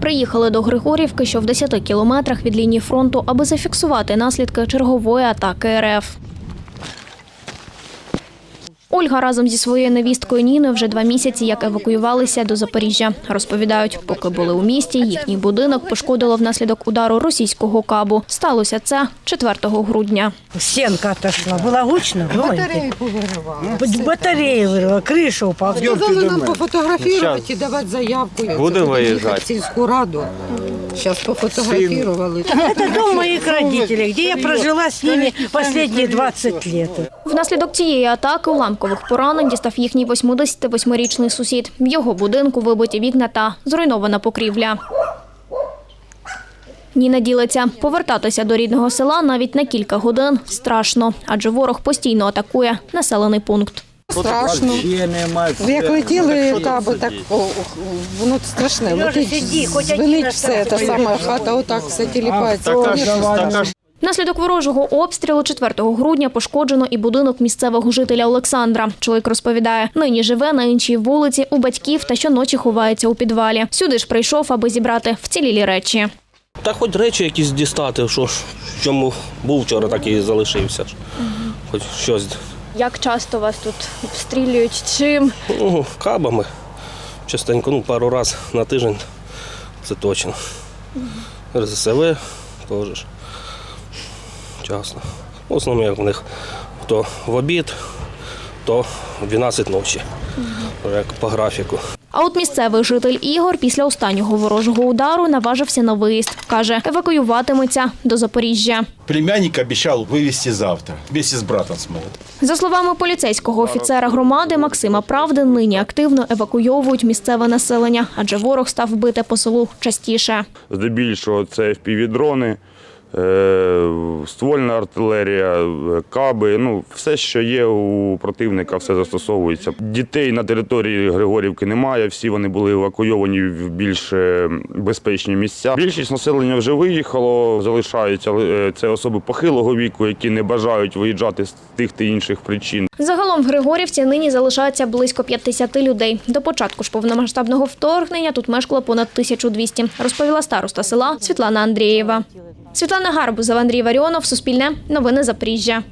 Приїхали до Григорівки, що в 10 кілометрах від лінії фронту, аби зафіксувати наслідки чергової атаки РФ. Ольга разом зі своєю невісткою Ніною вже два місяці як евакуювалися до Запоріжжя. Розповідають, поки були у місті, їхній будинок пошкодило внаслідок удару російського кабу. Сталося це 4 грудня. Стенка отошла. Было гучно? Батареї повиривали. Батарея вырвала, крыша упала. Сказали нам пофотографувати і давати заявку. Будемо виїжджати. в сільську раду. Зараз пофотографували. Это дом моих родителей, где я прожила с ними последние 20 лет. Внаслідок цієї атаки уламкових поранень дістав їхній 88-річний сусід. В його будинку вибиті вікна та зруйнована покрівля. Ніна ділиться. Повертатися до рідного села навіть на кілька годин страшно, адже ворог постійно атакує населений пункт. Страшно. Як летіли каби, так о, воно страшне. Летить, раз все, та сама хата отак все тіліпається. Внаслідок ворожого обстрілу 4 грудня пошкоджено і будинок місцевого жителя Олександра. Чоловік розповідає, нині живе на іншій вулиці у батьків та щоночі ховається у підвалі. Сюди ж прийшов, аби зібрати вцілілі речі. Та хоч речі якісь дістати, що ж, в чому був вчора, так і залишився. Хоч щось Як часто вас тут обстрілюють? Чим? ну, кабами. Частенько, ну, пару разів на тиждень, це точно. РЗСВ теж. Ж. Часто. В основному як в них то в обід, то в 12 ночі, як по графіку. А от місцевий житель Ігор після останнього ворожого удару наважився на виїзд. Каже, евакуюватиметься до Запоріжжя. Племянник обещал вывести завтра. Вместе с братом смогут. За словами поліцейського офіцера громади Максима Правди, нині активно евакуйовують місцеве населення, адже ворог став бити по селу частіше. Здебільшого це FPV-дрони, е, ствольна артилерія, каби. Ну, все, що є у противника, все застосовується. Дітей на території Григорівки немає, всі вони були евакуйовані в більш е, безпечні місця. Більшість населення вже виїхало, залишаються е, це особи похилого віку, які не бажають виїжджати з тих та інших причин. Загалом в Григорівці нині залишається близько 50 людей. До початку ж повномасштабного вторгнення тут мешкало понад 1200, розповіла староста села Світлана Андрієва. Світлана Гарбузова, Андрій Варіонов, Суспільне, Новини Запоріжжя.